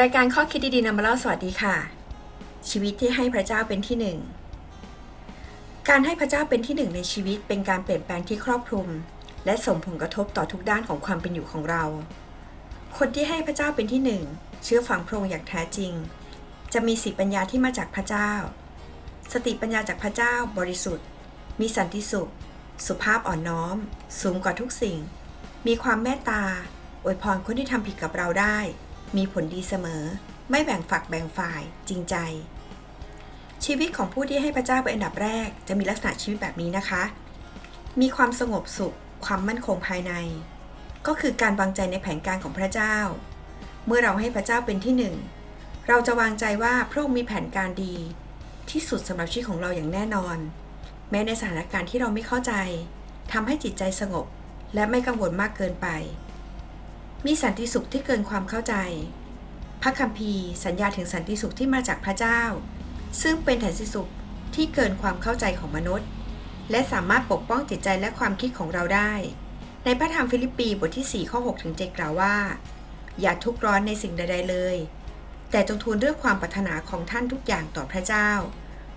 รายการข้อคิดดีๆนำมาเล่าสวัสดีค่ะ ชีวิตที่ให้พระเจ้าเป็นที่หนึ่งการให้พระเจ้าเป็นที่หนึ่งในชีวิตเป็นการเปลี่ยนแปลงที่ครอบคลุม และส่งผลกระทบต่อทุกด้านของความเป็นอยู่ของเรา คนที่ให้พระเจ้าเป็นที่หนึ่งเชื่อฟังพระองค์อย่างแท้จริง จะมีสติปัญญาที่มาจากพระเจ้า สติปัญญาจากพระเจ้าบริสุทธิ์ มีสันติสุข สุภาพอ่อนน้อม สูงกว่าทุกสิ่ง มีความเมตตาอวยพรคนที่ทำผิดกับเราได้ มีผลดีเสมอ ไม่แบ่งฝักแบ่งฝ่าย จริงใจ ชีวิตของผู้ที่ให้พระเจ้าเป็นอันดับแรก จะมีลักษณะชีวิตแบบนี้นะคะ มีความสงบสุข ความมั่นคงภายใน ก็คือการวางใจในแผนการของพระเจ้า เมื่อเราให้พระเจ้าเป็นที่หนึ่ง เราจะวางใจว่าพระองค์มีแผนการดี ที่สุดสำหรับชีวิตของเราอย่างแน่นอน แม้ในสถานการณ์ที่เราไม่เข้าใจทำให้จิตใจสงบ และไม่กังวลมากเกินไป มีสันติสุขที่เกินความเข้าใจ พระคัมภีร์สัญญาถึงสันติสุขที่มาจากพระเจ้า ซึ่งเป็นสันติสุขที่เกินความเข้าใจของมนุษย์ และสามารถปกป้องจิตใจและความคิดของเราได้ ในพระธรรมฟิลิปปีบทที่4ข้อ6ถึง7กล่าวว่า อย่าทุกข์ร้อนในสิ่งใดๆเลย แต่จงทูลเรื่องความปรารถนาของท่านทุกอย่างต่อพระเจ้า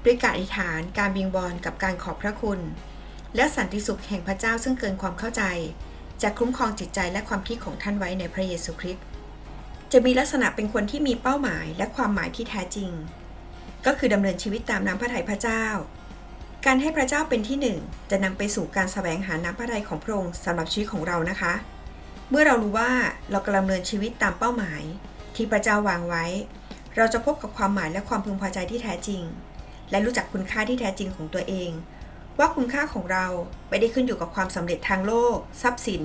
ด้วยการอธิษฐานการบิงบอลกับการขอบพระคุณ และสันติสุขแห่งพระเจ้าซึ่งเกินความเข้าใจ จะคุ้มครองจิตใจและความคิดของท่านไว้ในพระเยซูคริสต์จะมีลักษณะเป็นคนที่มีเป้าหมายและความหมายที่แท้จริง ก็คือดำเนินชีวิตตามน้ำพระทัยพระเจ้า การให้พระเจ้าเป็นที่หนึ่งจะนำไปสู่การแสวงหาน้ำพระทัยของพระองค์สำหรับชีวิตของเรานะคะ เมื่อเรารู้ว่าเรากำลังดำเนินชีวิตตามเป้าหมาย ที่พระเจ้าวางไว้ เราจะพบกับความหมายและความพึงพอใจที่แท้จริง และรู้จักคุณค่าที่แท้จริงของตัวเอง ว่าคุณค่าของเราไม่ได้ขึ้นอยู่กับความสำเร็จทางโลก ทรัพย์สิน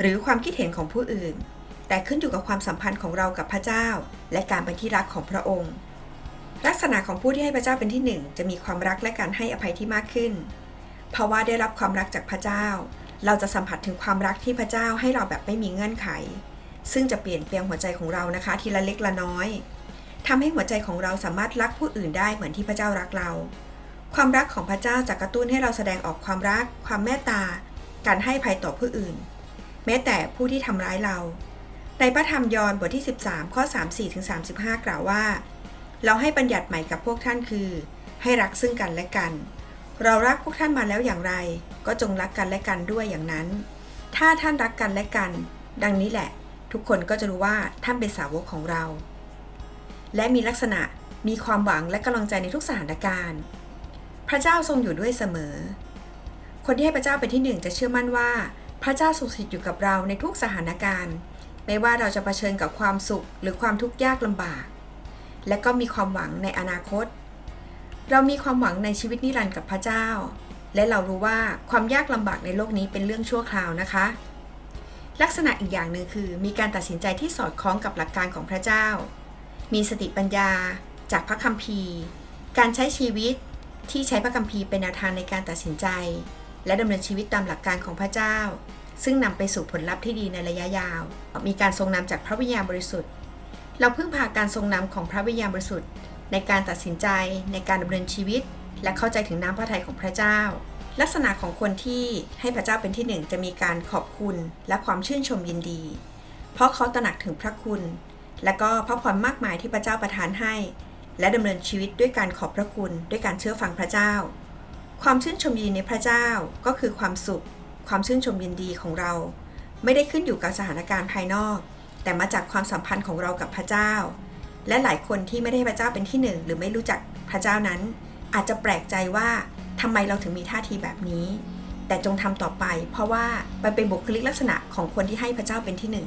หรือความคิดเห็นของผู้อื่น แต่ขึ้นอยู่กับความสัมพันธ์ของเรากับพระเจ้า และการเป็นที่รักของพระองค์ ลักษณะของผู้ที่ให้พระเจ้าเป็นที่หนึ่งจะมีความรักและการให้อภัยที่มากขึ้น เพราะว่าได้รับความรักจากพระเจ้า เราจะสัมผัสถึงความรักที่พระเจ้าให้เราแบบไม่มีเงื่อนไข ซึ่งจะเปลี่ยนแปลงหัวใจของเรานะคะ ทีละเล็กละน้อยทำให้หัวใจของเราสามารถรักผู้อื่นได้เหมือนที่พระเจ้ารักเรา ความรักของพระเจ้าจะกระตุ้นให้เราแสดงออกความรัก ความเมตตา การให้ภัยต่อผู้อื่น แม้แต่ผู้ที่ทำร้ายเรา ในพระธรรมยอห์นบทที่ 13 ข้อ 34ถึง35 กล่าวว่า เราให้บัญญัติใหม่กับพวกท่านคือ ให้รักซึ่งกันและกัน เรารักพวกท่านมาแล้วอย่างไร ก็จงรักกันและกันด้วยอย่างนั้น ถ้าท่านรักกันและกัน ดังนี้แหละ ทุกคนก็จะรู้ว่าท่านเป็นสาวกของเรา และมีลักษณะมีความหวังและกำลังใจในทุกสถานการณ์ พระเจ้าทรงอยู่ด้วยเสมอ คนที่ให้พระเจ้าเป็นที่หนึ่งจะเชื่อมั่นว่า พระเจ้าทรงสถิตอยู่กับเราในทุกสถานการณ์ ไม่ว่าเราจะเผชิญกับความสุขหรือความทุกข์ยากลำบาก และก็มีความหวังในอนาคต เรามีความหวังในชีวิตนิรันดร์กับพระเจ้า และเรารู้ว่าความยากลำบากในโลกนี้เป็นเรื่องชั่วคราวนะคะ ลักษณะอีกอย่างหนึ่งคือ มีการตัดสินใจที่สอดคล้องกับหลักการของพระเจ้า มีสติปัญญาจากพระคัมภีร์ การใช้ชีวิต ที่ใช้พระคัมภีร์เป็นแนวทางในการตัดสินใจ และดำเนินชีวิตตามหลักการของพระเจ้า ซึ่งนำไปสู่ผลลัพธ์ที่ดีในระยะยาว มีการทรงนำจากพระวิญญาณบริสุทธิ์ เราพึ่งพาการทรงนำของพระวิญญาณบริสุทธิ์ ในการตัดสินใจในการดำเนินชีวิต และเข้าใจถึงน้ำพระทัยของพระเจ้า ลักษณะของคนที่ให้พระเจ้าเป็นที่หนึ่งจะมีการขอบคุณและความชื่นชมยินดี เพราะเขาตระหนักถึงพระคุณ และก็พระพรมากมายที่พระเจ้าประทานให้ และดำเนินชีวิตด้วยการขอบพระคุณด้วยการเชื่อฟังพระเจ้า ความชื่นชมยินในพระเจ้าก็คือความสุข ความชื่นชมยินดีของเรา ไม่ได้ขึ้นอยู่กับสถานการณ์ภายนอก แต่มาจากความสัมพันธ์ของเรากับพระเจ้า และหลายคนที่ไม่ได้พระเจ้าเป็นที่หนึ่งหรือไม่รู้จักพระเจ้านั้น อาจจะแปลกใจว่าทำไมเราถึงมีท่าทีแบบนี้ แต่จงทำต่อไป เพราะว่ามันเป็นบุคลิกลักษณะของคนที่ให้พระเจ้าเป็นที่หนึ่ง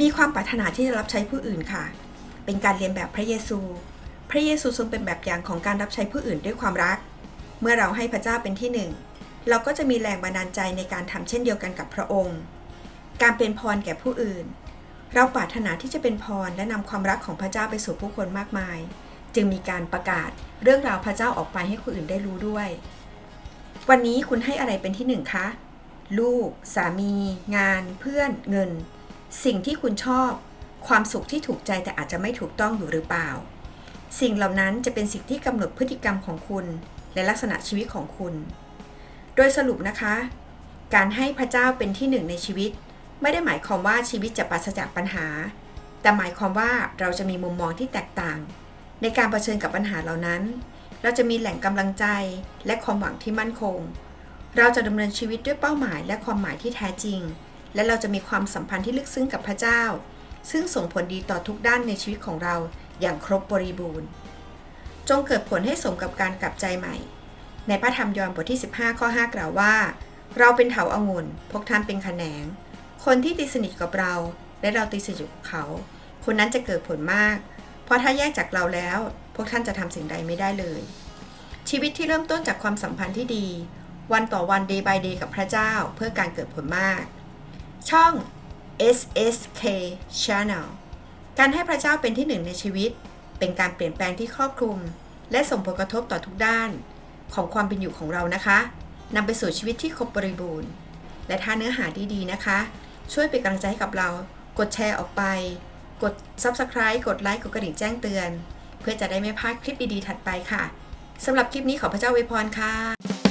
มีความปรารถนาที่จะรับใช้ผู้อื่นค่ะ เป็นการเรียนแบบพระเยซู พระเยซูทรงเป็นแบบอย่างของการรับใช้ผู้อื่นด้วยความรัก เมื่อเราให้พระเจ้าเป็นที่หนึ่ง เราก็จะมีแรงบันดาลใจในการทำเช่นเดียวกันกับพระองค์ การเป็นพรแก่ผู้อื่น เราปรารถนาที่จะเป็นพรและนำความรักของพระเจ้าไปสู่ผู้คนมากมาย จึงมีการประกาศเรื่องราวพระเจ้าออกไปให้คนอื่นได้รู้ด้วย วันนี้คุณให้อะไรเป็นที่หนึ่งคะ ลูก สามี งาน เพื่อน เงิน สิ่งที่คุณชอบ ความสุขที่ถูกใจแต่อาจจะไม่ถูกต้องอยู่หรือเปล่า สิ่งเหล่านั้นจะเป็นสิ่งที่กำหนดพฤติกรรมของคุณ และลักษณะชีวิตของคุณ โดยสรุปนะคะ การให้พระเจ้าเป็นที่หนึ่งในชีวิต ไม่ได้หมายความว่าชีวิตจะปราศจากปัญหา แต่หมายความว่าเราจะมีมุมมองที่แตกต่าง ในการเผชิญกับปัญหาเหล่านั้น เราจะมีแหล่งกำลังใจและความหวังที่มั่นคง เราจะดำเนินชีวิตด้วยเป้าหมายและความหมายที่แท้จริง และเราจะมีความสัมพันธ์ที่ลึกซึ้งกับพระเจ้า ซึ่งส่งผลดีต่อทุกด้านในชีวิตของเราอย่างครบบริบูรณ์ จงเกิดผลให้สมกับการกลับใจใหม่ ในพระธรรมยอห์นบทที่ 15 ข้อ 5 กล่าวว่า เราเป็นเถาอางุ่นพวกท่านเป็นแขนง คนที่ตีสนิทกับเรา และเราตีสนิทกับเขา คนนั้นจะเกิดผลมาก เพราะถ้าแยกจากเราแล้ว พวกท่านจะทำสิ่งใดไม่ได้เลย ชีวิตที่เริ่มต้นจากความสัมพันธ์ที่ดี วันต่อวัน day by day กับพระเจ้า เพื่อการเกิดผลมาก ช่อง SSK Channel การให้พระเจ้าเป็นที่หนึ่งในชีวิต เป็นการเปลี่ยนแปลงที่ครอบคลุม และส่งผลกระทบต่อทุกด้าน ของความเป็นอยู่ของเรานะคะนำไปสู่ชีวิตที่ครบบริบูรณ์ และถ้าเนื้อหาดีๆนะคะ ช่วยเป็นกำลังใจให้กับเรา กดแชร์ออกไป กด Subscribe กดไลค์กดกระดิ่งแจ้งเตือน เพื่อจะได้ไม่พลาดคลิปดีๆถัดไปค่ะสำหรับคลิปนี้ขอพระเจ้าอวยพรค่ะ